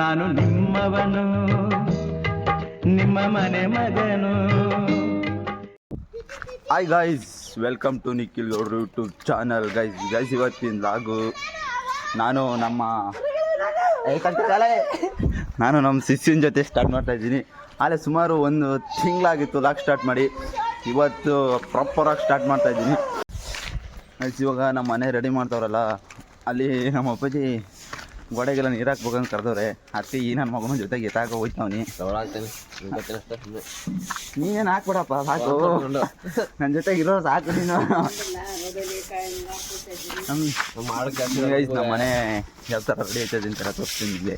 ನಾನು ನಿಮ್ಮವನು ನಿಮ್ಮ ಮನೆ ಮಗನು. Hi guys welcome to Nikhil ಗೌಡ್ರು ಯೂಟ್ಯೂಬ್ ಚಾನಲ್ ಗೈಸ್ ಗೈಸ್ ಇವತ್ತಿನ ಲಾಗು ನಾನು ನಮ್ಮ ನಾನು ನಮ್ಮ ಶಿಷ್ಯನ ಜೊತೆ ಸ್ಟಾರ್ಟ್ ಮಾಡ್ತಾ ಇದ್ದೀನಿ. ಅಲ್ಲೇ ಸುಮಾರು ಒಂದು ತಿಂಗಳಾಗಿತ್ತು ಲಾಗ್ ಸ್ಟಾರ್ಟ್ ಮಾಡಿ. ಇವತ್ತು ಪ್ರಾಪರಾಗಿ ಸ್ಟಾರ್ಟ್ ಮಾಡ್ತಾ ಇದ್ದೀನಿ. ಇವಾಗ ನಮ್ಮ ಮನೆ ರೆಡಿ ಮಾಡ್ತಾವ್ರಲ್ಲ. ಅಲ್ಲಿ ನಮ್ಮ ಅಪ್ಪಾಜಿ ಗೋಡೆಗೆಲ್ಲ ನೀರು ಅಂತ ಕರೆದವ್ರೆ. ಅತ್ತಿ, ಈ ನನ್ನ ಮಗನ ಜೊತೆಗೆ ಎತ್ತಾಕ ಹೋಯ್ತಾವನಿ ನೀನೇನು ಹಾಕ್ಬಿಡಪ್ಪ, ಸಾಕು. ನನ್ನ ಜೊತೆಗೆ ಇರೋ ಸಾಕು ನೀನು. ನಮ್ಮ ಮನೆ ಯಾವ ಥರ ರೆಡಿ ಆಯ್ತದೆ ಅಂತ ತೋರಿಸ್ತೀನಿ ಇಲ್ಲಿ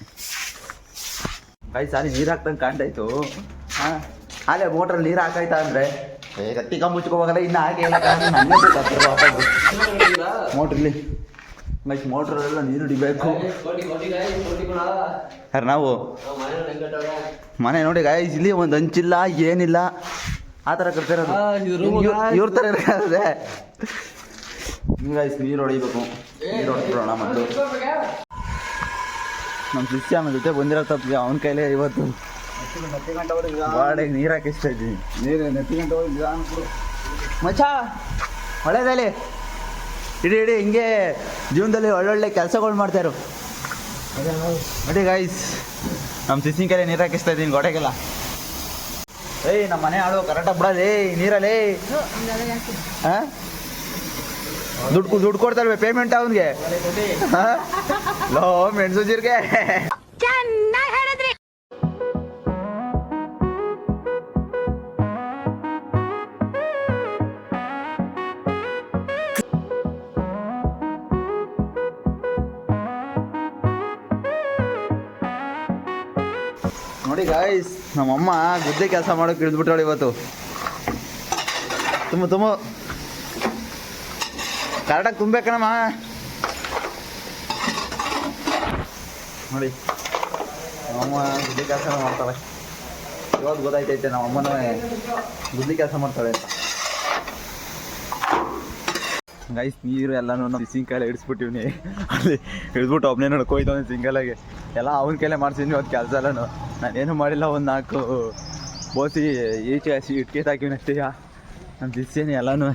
ಕೈ ಸಾರಿ ನೀರು ಹಾಕ್ದಂಗೆ ಕಾಣ್ತಾಯ್ತು. ಹಾಂ. ಅಲ್ಲೇ ಮೋಟ್ರ್ ನೀರು ಹಾಕಾಯ್ತಾ ಅಂದರೆ? ಗಟ್ಟಿಗ ಮುಚ್ಕೋಬೇಕಲ್ಲ ಇನ್ನು ಹಾಕಿ ಮೋಟ್ರಲ್ಲಿ. ಗೈಸ್ ಎಲ್ಲ ನೀರು ಹಿಡಿಬೇಕು. ಯಾರು ನಾವು? ಮನೆ ನೋಡಿ ಗಾಯ್ಸ್ ಇಲ್ಲಿ ಒಂದು ಹಂಚಿಲ್ಲ ಏನಿಲ್ಲ. ಆ ಥರ ಕರ್ತಿರೋದು ಇವ್ರ ಥರ ಇರ್ತದೆ ಗಾಯ್ಸ್ ನೀರು ಹೊಡಿಬೇಕು. ನೀರು ಹೊಡ್ಬಿಡೋಣ ಮತ್ತು ನಮ್ಮ ಶಿಷ್ಯ ನಮ್ಮ ಜೊತೆ ಬಂದಿರೋ ತಪ್ಪಿಗೆ ಅವನ ಕೈಲೇ ಇವತ್ತು ಬಾಡಿಗೆ ನೀರು ಹಾಕಿಸ್ತಾ ಇದ್ದೀನಿ. ನೀರು ನೆತ್ತಿ ಗಂಟೆ ಮಚ್ಚ ಒಳ್ಳೇದಲ್ಲಿ ಇಡೀ ಇಡೀ, ಹಿಂಗೆ ಜೀವನದಲ್ಲಿ ಒಳ್ಳೊಳ್ಳೆ ಕೆಲಸಗಳು ಮಾಡ್ತಾರು ನೋಡಿ ಗಾಯ್ಸ್ ನಮ್ಮ ಸಿಸಿನ ಕೆರೆ ನೀರು ಹಾಕಿಸ್ತಾ ಇದ್ದೀನಿ, ಗೋಡೆಗೆಲ್ಲ. ಏಯ್ ನಮ್ಮ ಮನೆ ಆಳು ಕರೆಕ್ಟಾಗಿ ಬಿಡೋದೇ ನೀರಲ್ಲಿ. ಹಾಂ ದುಡ್ಡು ದುಡ್ಡು ಪೇಮೆಂಟ್ ಅವನಿಗೆ? ಲೋ, ಮೆಣಸು ಜೀರಿಗೆ. ನೋಡಿ ಗಾಯ್ಸ್ ನಮ್ಮಮ್ಮ ಗುದ್ದೆ ಕೆಲಸ ಮಾಡೋಕೆ ಇಳಿದ್ಬಿಟ್ಟಾಳೆ ಇವತ್ತು. ತುಂಬ ತುಂಬ. ಕರೆಕ್ಟಾಗಿ ತುಂಬೇಕಣಮ್ಮ ನೋಡಿ, ನಮ್ಮಮ್ಮ ಗುದ್ದೆ ಕೆಲಸ ಮಾಡ್ತಾಳೆ. ಇವತ್ತು ಗೊತ್ತಾಯ್ತೈತೆ, ನಮ್ಮಮ್ಮನ ಗುದ್ದೆ ಕೆಲಸ ಮಾಡ್ತಾಳೆ ಗಾಯ್ಸ್ ನೀರು ಎಲ್ಲನೂ ನಮ್ಮ ಸಿಂಕಲ್ಲೇ ಇಡಿಸ್ಬಿಟ್ಟಿವ್ನಿ. ಅಲ್ಲಿ ಹಿಡಿದ್ಬಿಟ್ಟು ಒಬ್ಬನೇ ನಡ್ಕೋಯ್ತವನು ಸಿಂಗಲಾಗೆ ಎಲ್ಲ ಅವನ ಕೈಲೇ ಮಾಡ್ಸಿದ್ವಿ ಅವತ್ತು ಕೆಲಸ ಎಲ್ಲನೂ. ನಾನೇನು ಮಾಡಿಲ್ಲ ಒಂದು ನಾಲ್ಕು ಬೋಸಿ ಈಚೆ ಹಸಿ ಇಟ್ಕೆ ಹಾಕಿವ್ನಿ ಅಷ್ಟೇ ನಮ್ಮ ದಿಸ್ಸೇನೆ ಎಲ್ಲನೂ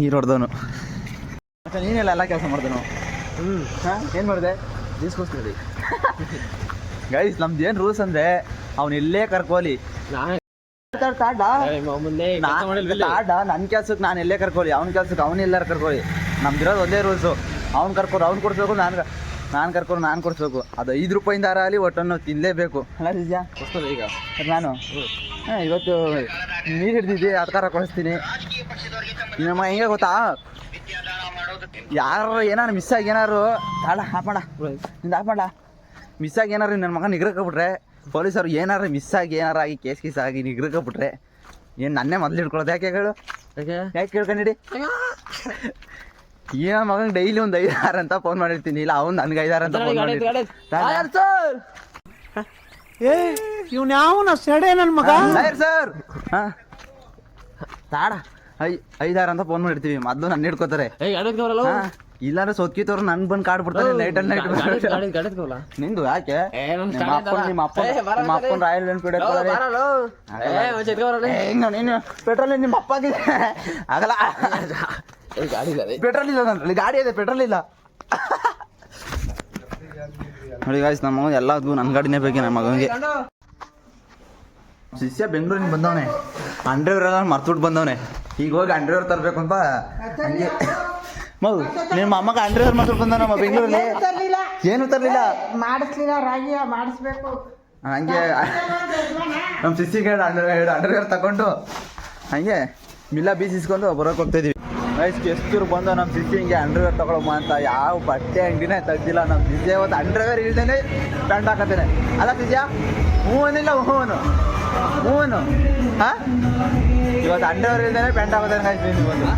ನೀರು ಹೊಡೆದವನು. ಮತ್ತೆ ನೀನೆಲ್ಲ ಎಲ್ಲ ಕೆಲಸ ಮಾಡ್ದನು? ಹ್ಞೂ ಹಾಂ ಏನು ಮಾಡಿದೆ? ದಿಸ್ಕೋಸ್ತೀವಿ ಗೈಸ್ ನಮ್ದು ಏನು ರೂಲ್ಸ್ ಅಂದರೆ ಅವ್ನು ಇಲ್ಲೇ ಕರ್ಕೋಲಿ. ನನ್ನ ಕೆಲ್ಸಕ್ಕೆ ನಾನು ಎಲ್ಲೇ ಕರ್ಕೊಳ್ಳಿ ಅವ್ನ ಕೆಲ್ಸಕ್ಕೆ ಅವ್ನು ಎಲ್ಲಾರು ಕರ್ಕೊಳ್ಳಿ ನಮ್ದಿರೋದು ಒಂದೇ ರೂಲ್ಸು ಅವ್ನು ಕರ್ಕೊಂಡು ಅವ್ನು ಕೊಡಿಸ್ಬೇಕು ನಾನು ನಾನು ಕರ್ಕೊಂಡು ನಾನು ಕೊಡಿಸ್ಬೇಕು. ಅದು ಐದು ರೂಪಾಯಿಂದ ಆಗಲಿ ಒಟ್ಟನ್ನು ತಿನ್ನಲೇಬೇಕು ಅಲ್ಲ ನಿಜ ಈಗ. ನಾನು? ಹಾಂ ಇವತ್ತು ನೀರು ಹಿಡ್ದಿದ್ದೆ ಅದಕ್ಕಾರ ಕೊಡಿಸ್ತೀನಿ. ನಮ್ಮ ಹೆಂಗೆ ಗೊತ್ತಾ? ಯಾರು ಏನಾರು ಮಿಸ್ ಆಗಿ ಏನಾರು ತಾಳ ಹಾಪಣ ನಿಂದು ಹಾಪಣ ಮಿಸ್ ಆಗಿ ಏನಾರು ನನ್ನ ಮಗ ನಿಗ್ರಕಬಿಟ್ರೆ ಪೊಲೀಸರು ಏನಾರು ಮಿಸ್ ಆಗಿ ಏನಾರು ಆಗಿ ಕೇಸ್ ಗೀಸ್ ಆಗಿ ನಿಗ್ರಕಬಿಟ್ರೆ ಏನು ನನ್ನೇ ಮೊದಲು ಹಿಡ್ಕೊಳ್ಳೋದು ಯಾಕೆ ಹೇಳು? ಯಾಕೆ? ಯಾಕೆ ಕೇಳ್ಕೊಂಡಿಡಿ ಮಗನ್ ಡೈಲಿ ಒಂದ್ ಐದಾರ ಅಂತ ಫೋನ್ ಮಾಡಿರ್ತೀನಿ. ಇಲ್ಲ ಅವ್ನ್ ನನ್ಗೆ ಐದಾರ ಅಂತ ಫೋನ್ ಮಾಡಿರ್ತೀನಿ. ಏ ಇವ್ನ ಯಾವನ ಸೆಡೆ ನನ್ನ ಮಗ? ಲಾಯರ್ ಸರ್ ಹಾ? ತಾಡ ಐ ಐದಾರು ಅಂತ ಫೋನ್ ಮಾಡಿರ್ತೀವಿ. ಮೊದ್ಲು ನನ್ನ ಹಿಡ್ಕೋತಾರೆ. ಏ ಇಲ್ಲಾಂದ್ರೆ ಸೊಕ್ಕಿತವ್ರು ನನ್ ಬಂದ್ ಕಾಡ್ ಬಿಡ್ತಾರೆ. ನೈಟ್ ಅಂಡ್ ನೈಟ್ ನಿಂದು ಯಾಕೆ? ಏ, ನಿಮ್ಮ ಅಪ್ಪ ನಿಮ್ಮ ಅಪ್ಪ ಏ, ನಿಮ್ಮ ಅಪ್ಪನ್. ರಾಯಲ್ ಎನ್ಫೀಲ್ಡ್ ಏ ಹೆಂಗ ನೀನು ಪೆಟ್ರೋಲ್ ನಿಮ್ಮ ಅಪ್ಪ ಆಗಲ್ಲ. ಏ ಗಾಡಿ ಇಲ್ಲ ಪೆಟ್ರೋಲ್ ಇಲ್ಲ ನನ್ನಲ್ಲಿ ಗಾಡಿ ಇದೆ ಪೆಟ್ರೋಲ್ ಇಲ್ಲ. ನೋಡಿ ಗಾಯ್ಸ್ ನಮ್ಮ ಮಗ ಎಲ್ಲದಕ್ಕೂ ನನ್ನ ಗಾಡಿನೇ ಬೇಕು ನಮ್ಮ ಮಗನಿಗೆ. ಶಿಷ್ಯ ಬೆಂಗಳೂರಿಂದ ಬಂದವನೆ. ಅಂಡ್ರೈವರ್ ಎಲ್ಲ ಮರ್ತ್ಬಿಟ್ಟು ಬಂದವನೆ. ಈಗ ಹೋಗಿ ಅಂಡ್ರೈವರ್ ತರಬೇಕು ಅಂತ ಹಂಗೆ. ಮಗು ನಿಮ್ಮ ಅಮ್ಮಗ ಅಂಡ್ರೈವರ್ ಮರ್ತ್ಬಿಟ್ಟು ಬಂದ ನಮ್ಮ ಬೆಂಗಳೂರಲ್ಲಿ? ಏನು ತರಲಿಲ್ಲ? ಮಾಡಿಸ್ಲಿಲ್ಲ ರಾಗಿ ಮಾಡಿಸ್ಬೇಕು. ಹಂಗೆ. ನಮ್ಮ ಸಿಸ್ಸಿಗೆ ಅಂಡ್ರೈವರ್ ಅಂಡರ್ವೇರ್ ತಗೊಂಡು. ಹಂಗೆ. ಮಿಲ್ಲ ಬೀಸಿಸ್ಕೊಂಡು ಬರೋಕೆ ಹೋಗ್ತಾ ವಯಸ್ಸಿಗೆ ಎಷ್ಟು ಬಂದು ನಮ್ಮ ಸಿಸಿ ಹಿಂಗೆ ಅಂಡರ್ವೇರ್ ತಗೊಳಮ್ಮ ಅಂತ ಯಾವ ಬಟ್ಟೆ ಅಂಗಡಿನೇ ತೆಗ್ದಿಲ್ಲ. ನಮ್ಮ ಸಿಸಿ ಒಂದು ಅಂಡರ್ವೇರ್ ಇಲ್ದೇನೆ ಪ್ಯಾಂಟ್ ಹಾಕತ್ತೇನೆ. ಅಲ್ಲ ಸಿಸ್ಯ ಹೂವನಿಲ್ಲ ಹೂವನು? ಹೂವನು? ಹಾಂ? ಇವತ್ತು ಅಂಡರ್ವೇರ್ ಇಲ್ದೇನೆ ಪ್ಯಾಂಟ್ ಹಾಕೋದೇನೆ ಕಾಯ್ತೀನಿ ಇವತ್ತು.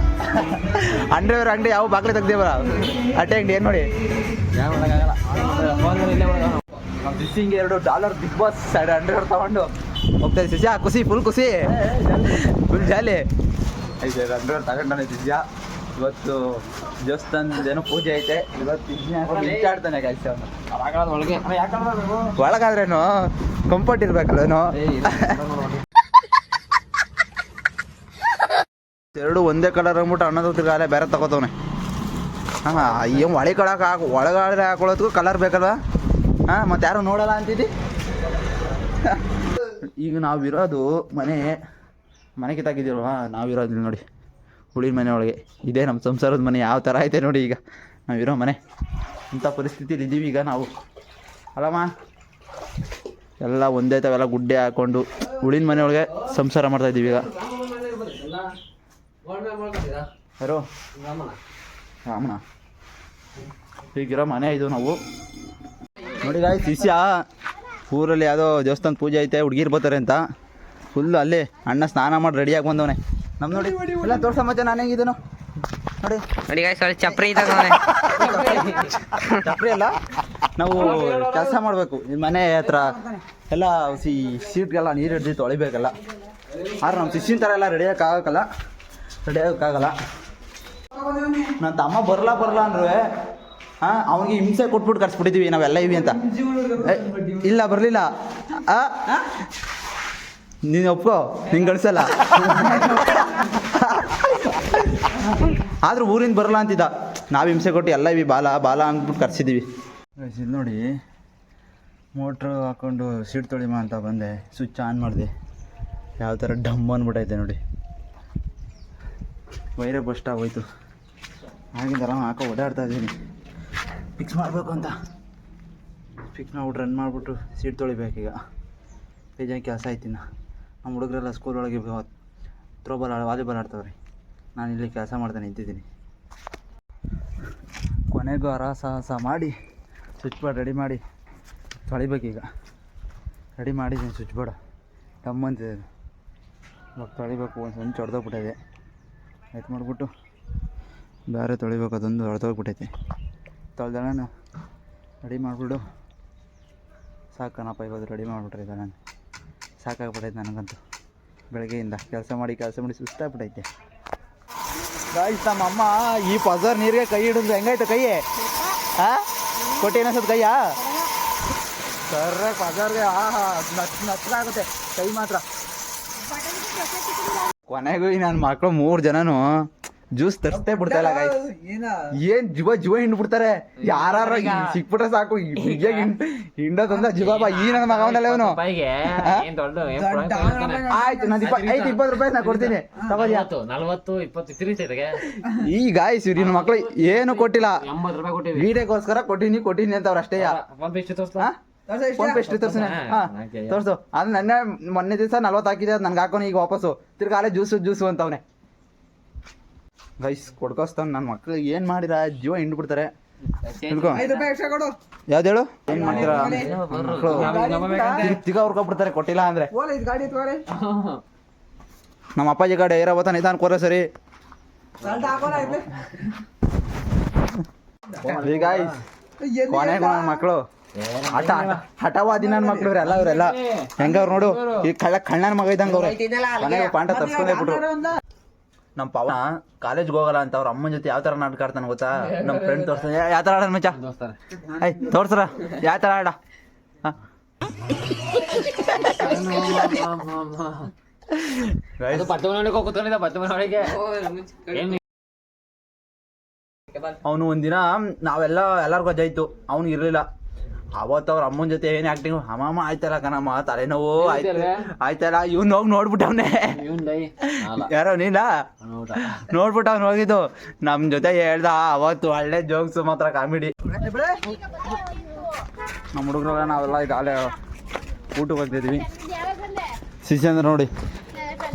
ಅಂಡರ್ವೇರ್ ಅಂಗಡಿ ಯಾವ ಬಾಗಿಲು ತೆಗ್ದೇವಲ್ಲ? ಅಟ್ಟೆ ಅಂಗಡಿ ಏನು ನೋಡಿ? ಯಾವ ಮಾಡೋಕ್ಕಾಗಲ್ಲ. ನಮ್ಮ ಸಿಸಿಂಗೆ ಎರಡು dollar big boss side underwear ತಗೊಂಡು ಹೋಗ್ತಾ ಸಿಸಿ ಖುಷಿ ಫುಲ್ ಖುಷಿ. ಫುಲ್ ಜಾಲಿ ಐದು ಅಂಡ್ರೆಡ್ ತಗೊಂಡಾನೆ ಸಿಸ್ಯಾ ಇವತ್ತು ದೇವಸ್ಥಾನದ ಏನೋ ಪೂಜೆ ಐತೆ. ಇವತ್ತು ಅವನು. ಒಳಗಾದ್ರೇನು ಕಂಫರ್ಟ್ ಇರ್ಬೇಕಲ್ವೇನೋ ಎರಡು ಒಂದೇ ಕಲರ್ ಅಂದ್ಬಿಟ್ಟು ಅನ್ನೋದು ತಿರ್ಗಾಲೆ ಬೇರೆ ತಗೋತವನೆ. ಹಾಂ ಏನು ಒಳೆ ಕಳಕ್ ಹಾಕಿ ಒಳಗಾದ್ರೆ ಹಾಕೊಳ್ಳೋದಕ್ಕೂ ಕಲರ್ ಬೇಕಲ್ವ? ಹಾಂ ಮತ್ತೆ ಯಾರು ನೋಡಲ್ಲ ಅಂತಿದ್ದಿ? ಈಗ ನಾವಿರೋದು ಮನೆ ಮನೆ ನಾವು ಇಲ್ಲಿ ನೋಡಿ. ಹುಳಿನ ಮನೆ ಒಳಗೆ. ಇದೇ ನಮ್ಮ ಸಂಸಾರದ ಮನೆ, ಯಾವ ಥರ ಐತೆ ನೋಡಿ ಈಗ. ನಾವಿರೋ ಮನೆ. ಇಂಥ ಪರಿಸ್ಥಿತಿಲಿ ಇದ್ದೀವಿ ಈಗ ನಾವು. ಅಲ್ಲಮ್ಮ? ಎಲ್ಲ ಒಂದೇ ತಾವೆಲ್ಲ ಗುಡ್ಡೆ ಹಾಕ್ಕೊಂಡು ಹುಳಿನ ಮನೆ ಒಳಗೆ ಸಂಸಾರ ಮಾಡ್ತಾ ಇದ್ದೀವಿ ಈಗ. ಯಾರು? ರಾಮಣ ಈಗಿರೋ ಮನೆ ಇದು ನಾವು. ನೋಡಿ ಗಾಯ ಶಿಷ್ಯ ಊರಲ್ಲಿ ಯಾವುದೋ ದೇವಸ್ಥಾನ ಪೂಜೆ ಐತೆ, ಹುಡುಗಿರು ಬರ್ತಾರೆ ಅಂತ. ಫುಲ್ಲು ಅಲ್ಲಿ ಅಣ್ಣ ಸ್ನಾನ ಮಾಡಿ ರೆಡಿಯಾಗಿ ಬಂದವನೆ. ನಮ್ಮ ನೋಡಿ. ಎಲ್ಲ ತೋರ್ಸ ಮತ್ತೆ ನಾನು ಹೆಂಗಿದ್ದೇನು. ನೋಡಿ. ನೋಡಿ ಗಾಯ್ಸ್ ಅಲ್ಲಿ ಚಪ್ರಿ ಇದ್ದಾಗ ಚಪ್ರಿ ಅಲ್ಲ. ನಾವು ಕೆಲಸ ಮಾಡಬೇಕು. ಮನೆ ಹತ್ರ ಎಲ್ಲ ಸಿ ಸೀಟ್ಗೆಲ್ಲ ನೀರು ಹಿಡ್ದು ತೊಳಿಬೇಕಲ್ಲ ಆದ್ರೆ ನಮ್ಮ ಶಿಷ್ಯನ ಥರ ಎಲ್ಲ ರೆಡಿ ಆಗಲ್ಲ ರೆಡಿ ಆಗೋಕ್ಕಾಗಲ್ಲ ನನ್ನ ತಮ್ಮ ಬರಲ್ಲ ಬರಲ್ಲ ಅಂದ್ರೆ. ಹಾಂ ಅವನಿಗೆ ಹಿಂಸೆ ಕೊಟ್ಬಿಟ್ಟು ಕರ್ಸ್ಬಿಟ್ಟಿದ್ದೀವಿ ನಾವೆಲ್ಲ ಇವಿ ಅಂತ. ಇಲ್ಲ ಬರಲಿಲ್ಲ. ಆ? ನೀನು ಒಪ್ಕೋ ನಿಂಗೆ ಗಳಿಸಲ್ಲ ಆದ್ರೂ ಊರಿಂದ ಬರಲ್ಲ ಅಂತಿದ್ದ. ನಾವು ಹಿಂಸೆ ಕೊಟ್ಟು ಎಲ್ಲ ಇವಿ, ಬಾಲ ಬಾಲ ಅಂದ್ಬಿಟ್ಟು ಕರ್ಸಿದ್ದೀವಿ ನೋಡಿ, ಮೋಟ್ರ್ ಹಾಕ್ಕೊಂಡು ಸೀಟ್ ತೊಳಿಮ ಅಂತ ಬಂದೆ. ಸ್ವಿಚ್ ಆನ್ ಮಾಡಿದೆ. ಯಾವ ಥರ ಡಮ್ ಅಂದ್ಬಿಟ್ಟೈತೆ ನೋಡಿ. ವೈರೇ ಬಸ್ಟ್ ಆಗೋಯ್ತು. ಆಗಿಂದ ಆರಾಮ ಹಾಕೋ, ಓಡಾಡ್ತಾ ಇದ್ದೀನಿ. ಫಿಕ್ಸ್ ಮಾಡಬೇಕು ಅಂತ. ಫಿಕ್ಸ್ ಮಾಡ್ಬಿಟ್ಟು ರನ್ ಮಾಡಿಬಿಟ್ಟು ಸೀಟ್ ತೊಳಿಬೇಕೀಗ ಬೇಜಾನ್ ಕೆಲಸ ಆಯ್ತಿನ್ನ ನಮ್ಮ ಹುಡುಗರೆಲ್ಲ ಸ್ಕೂಲ್ ಒಳಗೆ ತ್ರೋಬಾಲ್ ವಾಲಿಬಾಲ್ ಆಡ್ತಾವ್ರಿ. ನಾನು ಇಲ್ಲಿ ಕೆಲಸ ಮಾಡ್ತಾನೆ ನಿಂತಿದ್ದೀನಿ. ಕೊನೆಗೂ ಸಾಹಸ ಮಾಡಿ ಸ್ವಿಚ್ ಬೋರ್ಡ್ ರೆಡಿ ಮಾಡಿ ತೊಳಿಬೇಕೀಗ. ರೆಡಿ ಮಾಡಿದ್ದೀನಿ ಸ್ವಿಚ್ ಬೋರ್ಡ್ ಟಮ್ ಅಂತಿದೆ. ಇವಾಗ ತೊಳಿಬೇಕು, ಒಂದು ಸಂಚು ಹೊಡೆದೋಗ್ಬಿಟ್ಟಿದೆ. ಆಯ್ತು ಮಾಡಿಬಿಟ್ಟು ಬೇರೆ ತೊಳಿಬೇಕು, ಅದೊಂದು ಹೊಡೆದೋಗ್ಬಿಟ್ಟೈತಿ. ತೊಳ್ದಣ ರೆಡಿ ಮಾಡಿಬಿಡು. ಸಾಕನಪ್ಪ ಇವತ್ತು ರೆಡಿ ಮಾಡಿಬಿಟ್ರೆ ನಾನು. ಸಾಕಾಗ್ಬಿಟ್ಟೈತೆ ನನಗಂತೂ. ಬೆಳಗ್ಗೆಯಿಂದ ಕೆಲಸ ಮಾಡಿ ಕೆಲಸ ಮಾಡಿ ಸುಸ್ತಾಗ್ಬಿಟ್ಟೈತೆ. ಗಾಯ್ಸ್ ನಮ್ಮಮ್ಮ ಈ ಪಜರ್ ನೀರಿಗೆ ಕೈ ಹಿಡಿದು ಹೆಂಗಾಯ್ತು ಕೈ ಹಾ ಕೊಟ್ಟು ಏನನ್ಸದ್ ಕೈಯಾ? ಸರ್ರೆ ಪಜರ್ಗೆ ಆಹಾ ನಚ್ಚ ಆಗುತ್ತೆ ಕೈ ಮಾತ್ರ. ಕೊನೆಗೂ ನಾನು ನನ್ನ ಮಕ್ಕಳು ಮೂರು ಜನನು ಜ್ಯೂಸ್ ತರಿಸ್ತೇ ಬಿಡ್ತಾ ಇಲ್ಲ ಏನ್? ಜೀವ ಜೀವ ಹಿಂಡ್ಬಿಡ್ತಾರೆ ಯಾರು ಸಿಕ್ಬಿಟ್ರೆ ಸಾಕು. ಹೀಗೆ ತಂದ ಜೀವಾಬ ಈ ನನ್ನ ಮಗವನಲ್ಲ ಇವನು. ರೂಪಾಯಿಗೆ ಹಾ? ಏನ್ ದೊಡ್ಡ ಏನ್ ಕೊಡಂಗ್ ಕೊಡ್ತಾನೆ. ಆಯ್ತು ನಾನು ಇಪ್ಪ ಐದು ಇಪ್ಪತ್ತು ರೂಪಾಯಿ ನಾ ಕೊಡ್ತೀನಿ. ನಲ್ವತ್ತು, ನಲ್ವತ್ತು ಇಪ್ಪತ್ತು ತಿರುಗ್ತೈತೆಗೆ ಈ ಗಾಯ್ಸ್ ನಿನ್ನ ಮಕ್ಳು ಏನು ಕೊಟ್ಟಿಲ್ಲ. ಎಂಬತ್ತು ರೂಪಾಯಿ ಕೊಟ್ಟಿವಿ. ವೀಡಿಯೋಗೋಸ್ಕರ ಕೊಟ್ಟಿನಿ ಕೊಟ್ಟಿನಿ ಅಂತ ಅವ್ರು ಅಷ್ಟೇ. ಫೋನ್ ಪೇ ಎಷ್ಟು ತೋರ್ಸ್ತಾ? ಫೋನ್ ಪೇ ಎಷ್ಟು ತೋರ್ಸನೆ ಹಾ ತೋರ್ಸು. ಅದು ನನ್ನ ಮೊನ್ನೆ ದಿವಸ ನಲ್ವತ್ತು ಹಾಕಿದ್ರೆ ಅದು ನನ್ಗೆ ಹಾಕೋನು ಈಗ ವಾಪಸ್ಸು. ತಿರ್ಗಾ ಅಲ್ಲೇ ಜ್ಯೂಸು ಜ್ಯೂಸು ಅಂತವ್ನೆ ಗೈಸ್ ಕೊಡ್ಕೋಸ್ತಾನ ನನ್ನ ಮಕ್ಳು ಏನು ಮಾಡಿರ ಜೀವ ಹಿಂಡ್ಬಿಡ್ತಾರೆ ಬಿಡ್ತಾರೆ. ಯಾವ್ದು ಹೇಳು? ಏನ್ ಮಾಡ್ತೀರಾ? ಮಕ್ಕಳು ತಿಗ ಹುರ್ಕೊಬಿಡ್ತಾರೆ ಕೊಟ್ಟಿಲ್ಲ ಅಂದ್ರೆ. ನಮ್ಮ ಅಪ್ಪಾಜಿ ಗಾಡಿ ಏರ ಬತ್ತ ನಿಧಾನ ಕೋರ ಸರಿ. ಈಗ ನನ್ನ ಮಕ್ಕಳು ಹಠ ಹಠ- ಹಠವಾದಿ ನನ್ನ ಮಕ್ಳು ಇವರೆಲ್ಲ ಇವರೆಲ್ಲ ಹೆಂಗವ್ರು ನೋಡು ಈ ಕಳ್ಳ ಕಣ್ಣನ್ ಮಗ ಇದ್ದಂಗ ಅವ್ರು. ಕೊನೆಗೆ ಪಾಂಡ ತರ್ಸ್ಕೊಂಡೇ ಬಿಟ್ರು. ನಮ್ಮ ಪವನ ಕಾಲೇಜ್ ಹೋಗಲ್ಲ ಅಂತ ಅವ್ರ ಅಮ್ಮನ ಜೊತೆ ಯಾವ ತರ ನಾಟಕ ಆಡ್ತಾನೆ ಗೊತ್ತಾ? ನಮ್ಮ ಫ್ರೆಂಡ್ ತೋರ್ಸ್ತಾನೆ. ಯಾವ ತರ ಆಡ ಮಚ್ಚ. ಐ ತೋರ್ಸ್ರ. ಯಾವ ತರ ಆಡ? ಅವನು ಒಂದಿನ ನಾವೆಲ್ಲ ಎಲ್ಲರಿಗೂ ಅಜ್ಜಾಯ್ತು ಅವ್ನು ಇರಲಿಲ್ಲ. ಅವತ್ತು ಅವ್ರ ಅಮ್ಮನ ಜೊತೆ ಏನು ಆಕ್ಟಿಂಗ್ ಹಮಾಮ ಆಯ್ತಲ್ಲ ಕಣಮ್ಮ ತಲೆನೋವು ಆಯ್ತಲ್ಲ ಆಯ್ತಲ್ಲ ಇವ್ನ ಹೋಗಿ ನೋಡ್ಬಿಟ್ಟವ್ನೆ. ಯಾರೋ ನೀನ? ನೋಡ. ನೋಡ್ಬಿಟ್ಟು ಅವ್ನು ಹೋಗಿದ್ದು. ನಮ್ಮ ಜೊತೆ ಹೇಳ್ದ ಅವತ್ತು ಒಳ್ಳೆ ಜೋಕ್ಸ್ ಮಾತ್ರ ಕಾಮಿಡಿ ನಮ್ಮ ಹುಡುಗರು ನಾವೆಲ್ಲ ಈಗ ಅಲ್ಲೇ ಊಟಕ್ಕೆ ಹೋಗ್ತಿದ್ವಿ. ಸಿಸಿ ಅಂದ್ರೆ ನೋಡಿ.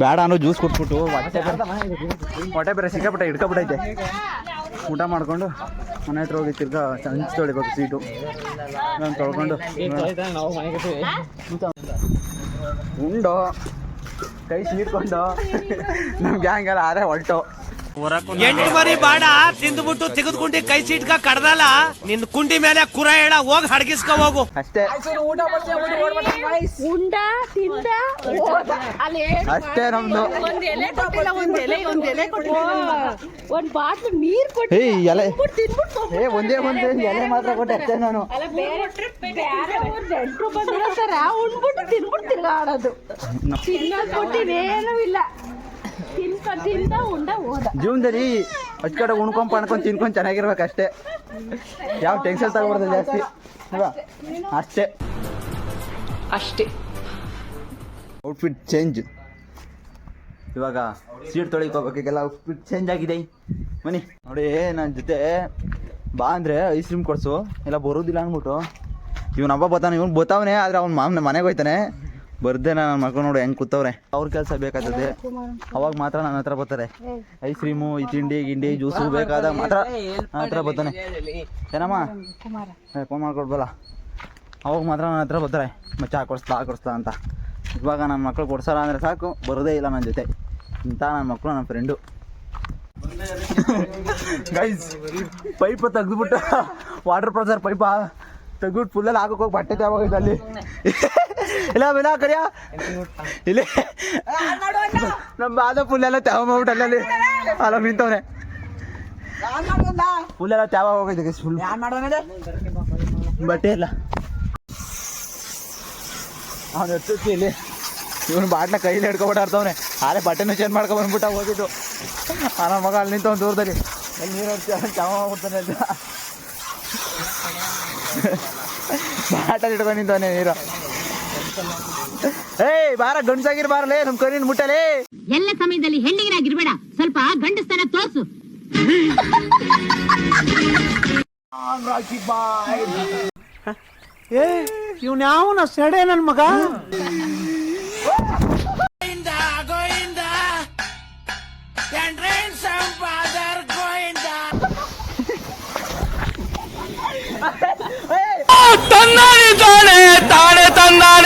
ಬೇಡ ಅನ್ನೋ ಜ್ಯೂಸ್ ಕೊಟ್ಬಿಟ್ಟು ಹೊಟ್ಟೆ ಬೇರೆ ಹೊಟ್ಟೆ ಬೇರೆ ಸಿಕ್ಕಾಪಟ್ಟೆ ಹಿಡ್ಕೊಬಿಟ್ಟೈತೆ. ಊಟ ಮಾಡ್ಕೊಂಡು ಮನೆ ಹತ್ರ ಹೋಗಿ ತಿರ್ಗಾ ಹಂಚಿ ತೊಳಿಬೇಕು ಸೀಟು. ನಾನು ತೊಳ್ಕೊಂಡು. ಉಂಡು. ಕೈ ಸೀಟ್ಕೊಂಡು ನಮ್ಮ ಗ್ಯಾಂಗ್ ಎಲ್ಲ ಆರೆ ಹೊಲ್ಟು ಎಂಟು ಮರಿ ಬಾಡ ತಿಂದ್ಬಿಟ್ಟು ತೆಗೆದುಕೊಂಡು ಕೈ ಸೀಟ್ಕ ಕಡ್ದಲ್ಲ ನಿನ್ ಕುಂಡಿ ಮೇಲೆ ಕುರ ಹೇಳ ಹೋಗಿ ಹಡಗಿಸ್ಕೊ ಹೋಗು. ಅಷ್ಟೇ. ಉಂಡ ತಿಂದ. ಹೋದ. ಅಲ್ಲಿ ಏನು ಅಷ್ಟೇ ನಮ್ದು. ಒಂದ್ ಎಲೆ ಕೊಟ್ಟಿಲ್ಲ ಒಂದ್ ಎಲೆ ಒಂದ್ ಎಲೆ ಕೊಟ್ಟಿಲ್ಲ. ಒಂದ್ ಬಾಟ್ಲು ನೀರ್ ಕೊಟ್ಟಿ ಏಯ್ ಎಲೆ ತಿನ್ಬಿಟ್ಟು ಏ ಒಂದೇ ಒಂದು ಎಲೆ ಮಾತ್ರ ಕೊಟ್ಟೆ ಅಷ್ಟೇ ನಾನು. ಅಲ್ಲ ಬೇರೆ ಬೇರೆ ಅವ್ರ ನೆಂಟ್ರು ಬಂದಿರೋ ಸರ. ಉಣ್ಬಿಟ್ಟು ತಿನ್ಬಿಟ್ಟು ತಿರ್ಗಾಡೋದು ತಿನ್ನೋದ್ ಇಲ್ಲ ತಿನ್ಕ ತಿಂದ ಉಂಡ ಹೋದ ಜೀವನದಲ್ಲಿ ಅಚ್ ಕಡೆ ಉಣ್ಕೊಂಡ್ ಪಣ್ಕೊಂಡ್ ತಿನ್ಕೊಂಡ್ ಚೆನ್ನಾಗಿರ್ಬೇಕು ಅಷ್ಟೇ ಯಾವ ಟೆನ್ಷನ್ ತಗೋಬಾರ್ದು ಜಾಸ್ತಿ. ಅಷ್ಟೇ. ಅಷ್ಟೇ. ಔಟ್ಫಿಟ್ ಚೇಂಜ್ ಇವಾಗ ಸೀಟ್ ತೊಳಿಕ್ ಹೋಗ್ಬೇಕಿಗೆಲ್ಲ ಔಟ್ಫಿಟ್ ಚೇಂಜ್ ಆಗಿದೆ. ಮನಿ. ನೋಡಿ ನನ್ನ ಜೊತೆ ಬಾ ಅಂದರೆ ಐಸ್ ಕ್ರೀಮ್ ಕೊಡ್ಸು. ಎಲ್ಲ ಬರೋದಿಲ್ಲ ಅಂದ್ಬಿಟ್ಟು. ಇವನ ಹಬ್ಬ ಬರ್ತಾನೆ ಇವ್ನು ಬರ್ತಾವನೆ ಆದರೆ ಅವ್ನ ಮಾಮನ ಮನೆಗೆ ಹೋಯ್ತಾನೆ. ಬರ್ದೆ ನನ್ನ ಮಕ್ಕಳು ನೋಡು ಹೆಂಗೆ ಕೂತವ್ರೆ. ಅವ್ರ ಕೆಲಸ ಬೇಕಾಗ್ತದೆ ಅವಾಗ ಮಾತ್ರ ನನ್ನ ಹತ್ರ ಬರ್ತಾರೆ. ಐಸ್ ಕ್ರೀಮು ಈ ತಿಂಡಿ ಗಿಂಡಿ ಜ್ಯೂಸು ಬೇಕಾದ ಮಾತ್ರ ನನ್ನ ಹತ್ರ ಬರ್ತಾನೆ. ಏನಮ್ಮ? ಫೋನ್ ಮಾಡ್ಕೊಡ್ಬಲ್ಲ ಅವಾಗ ಮಾತ್ರ ನನ್ನ ಹತ್ರ ಬರ್ತಾರೆ. ಮಚ್ಚ ಕೊಡಿಸ್ತಾ ಕೊಡಿಸ್ತಾ ಅಂತ. ಇವಾಗ ನನ್ನ ಮಕ್ಕಳು ಕೊಡ್ಸಲ್ಲ ಅಂದರೆ ಸಾಕು. ಬರೋದೇ ಇಲ್ಲ ನನ್ನ ಜೊತೆ. ಇಂಥ ನನ್ನ ಮಕ್ಕಳು ನನ್ನ ಫ್ರೆಂಡು ಗೈಸ್ ಪೈಪ್ ತೆಗೆದ್ಬಿಟ್ಟು ವಾಟರ್ ಪ್ರೊಸರ್ ಪೈಪ ತೆಗ್ದುಬಿಟ್ಟು ಫುಲ್ಲಲ್ಲಿ ಹಾಕೋಕೆ ಹೋಗಿ ಬಟ್ಟೆ ಅಲ್ಲಿ ಇಲ್ಲ ಬಿನ ಕರಿಯ? ಇಲ್ಲಿ. ನಮ್ಮ ಬಾದ ಫುಲ್ಲೆಲ್ಲ ತಗೊಂಬಿಟ್ಟು ಅಲ್ಲಲ್ಲಿ ಅಲ್ಲ ನಿಂತವ್ರೆ ಫುಲ್ಲೆಲ್ಲ ತ್ಯಾವ ಹೋಗಿದ್ದೆ ಫುಲ್ ಬಟ್ಟೆ ಇಲ್ಲ. ಅವ್ನು ಎತ್ತಿ ಇಲ್ಲಿ. ಇವನು ಬಾಟ್ನ ಕೈಲಿ ಹಿಡ್ಕೊಬಿಟ್ಟು ಆಡ್ತವ್ನೆ ಆಲೆ ಬಟ್ಟೆನೂ ಚೇಂಜ್ ಮಾಡ್ಕೊಂಡು ಬಂದ್ಬಿಟ್ಟು ಹೋಗಿದ್ದು. ಆ ನನ್ನ ಮಗ ಅಲ್ಲಿ ನಿಂತವ್ನು ದೂರದಲ್ಲಿ. ಅಲ್ಲಿ ನೀರು ಹೊಡ್ತೀಯ ಚಾವ ಹೋಗ್ತಾನೆ ಬಾಟಲ್ಲಿ ಹಿಡ್ಕೊಂಡು ನಿಂತವನೆ ನೀರು. ಏಯ್ ಬಾರ ಗಂಡ್ಸಾಗಿರ್ ಬಾರಲೇ ನಮ್ಮ ಕರಿನ ಮುಟ್ಟಲೇ. ಎಲ್ಲ ಸಮಯದಲ್ಲಿ ಹೆಣ್ಣಿಗಿರಾಗಿರ್ಬೇಡ. ಸ್ವಲ್ಪ ಗಂಡಸ್ತನ ತೋರ್ಸು. ಏ ಇವ್ನ ಯಾವನ ಸೆಡೆ ನನ್ ಮಗ? ತಾಳೆ ತಾನೆ ತಾನೆ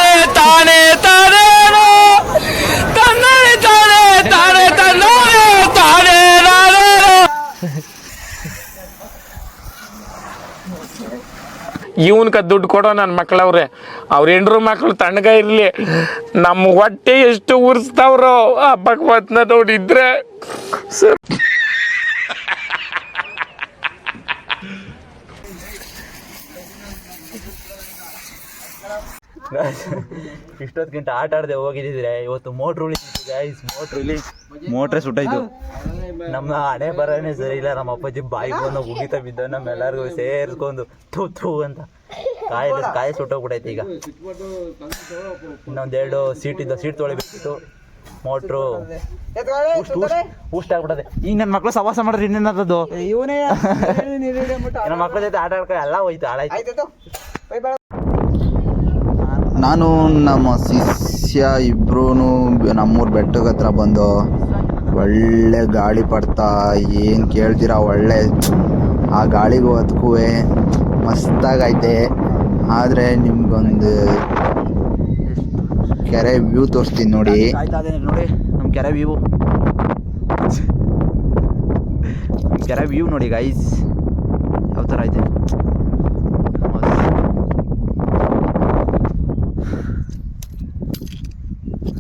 ಇವನ್ಕ ದುಡ್ಡು ಕೊಡೋ ನನ್ನ ಮಕ್ಳವ್ರೆ. ಅವ್ರ ಹೆಂಡ್ರು ಮಕ್ಳು ತಣ್ಣಗ ಇರ್ಲಿ. ನಮ್ಮ ಹೊಟ್ಟೆ ಎಷ್ಟು ಉರ್ಸ್ತಾವ್ರು ಆ ಭಗವತ್ನ ನೋಡಿದ್ರೆ. ಸ- ಇಷ್ಟೊತ್ತಿಗಿಂತ ಆಟ ಆಡದೆ ಹೋಗಿದ್ದಿದ್ರೆ ಇವತ್ತು ಮೋಟ್ರ್ ಉಳಿತಿತ್ತು ಗೈಸ್ ಮೋಟ್ರ್ ಇಲ್ಲಿ ಮೋಟ್ರೆ ಸುಟ್ಟಾಯ್ತು ನಮ್ಮ ಹಣೆ ಬರೋನೆ ಸರಿ ಇಲ್ಲ. ನಮ್ಮ ಅಪ್ಪಾಜಿ ಬಾಯಿ ಬಂದು ಉಗಿತ ಬಿದ್ದ ನಮ್ಮೆಲ್ಲರಿಗೂ ಸೇರಿಸ್ಕೊಂಡು ಥೂ ಥೂ ಅಂತ ಕಾಯಿ ಕಾಯಿ ಸುಟ್ಟೋಗ್ಬಿಟ್ಟೈತೆ ಈಗ. ಇನ್ನೊಂದೆರಡು ಸೀಟ್ ಇದ್ದ ಸೀಟ್ ತೊಳಿಬೇಕಿತ್ತು. ಮೋಟ್ರು ಊಸ್ಟ್ ಆಗ್ಬಿಟ್ಟದೆ ಈಗ ನನ್ನ ಮಕ್ಳು ಸವಾಸ ಮಾಡ್ರಿ ಇನ್ನೇನದು ಇವನೇ ನನ್ನ ಮಕ್ಳ ಜೊತೆ ಆಟ ಆಡ್ಕೊಂಡು ಎಲ್ಲ ಹೋಯ್ತು ಹಾಳಾಯ್ತು. ನಾನು, ನಮ್ಮ ಶಿಷ್ಯ ಇಬ್ರು ನಮ್ಮೂರು ಬೆಟ್ಟದ ಹತ್ರ ಬಂದು ಒಳ್ಳೆ ಗಾಳಿ ಪಡ್ತಾ, ಏನು ಕೇಳ್ತೀರಾ ಒಳ್ಳೆ. ಆ ಗಾಳಿಗೂ ಅದಕ್ಕೂ ಮಸ್ತಾಗೈತೆ. ಆದರೆ ನಿಮ್ಗೊಂದು ಕೆರೆ ವ್ಯೂ ತೋರಿಸ್ತೀನಿ ನೋಡಿ. ನೋಡಿ ನಮ್ಮ ಕೆರೆ ವ್ಯೂ. ಕೆರೆ ವ್ಯೂ ನೋಡಿ ಗೈಸ್ ಯಾವ ಥರ ಐತೆ?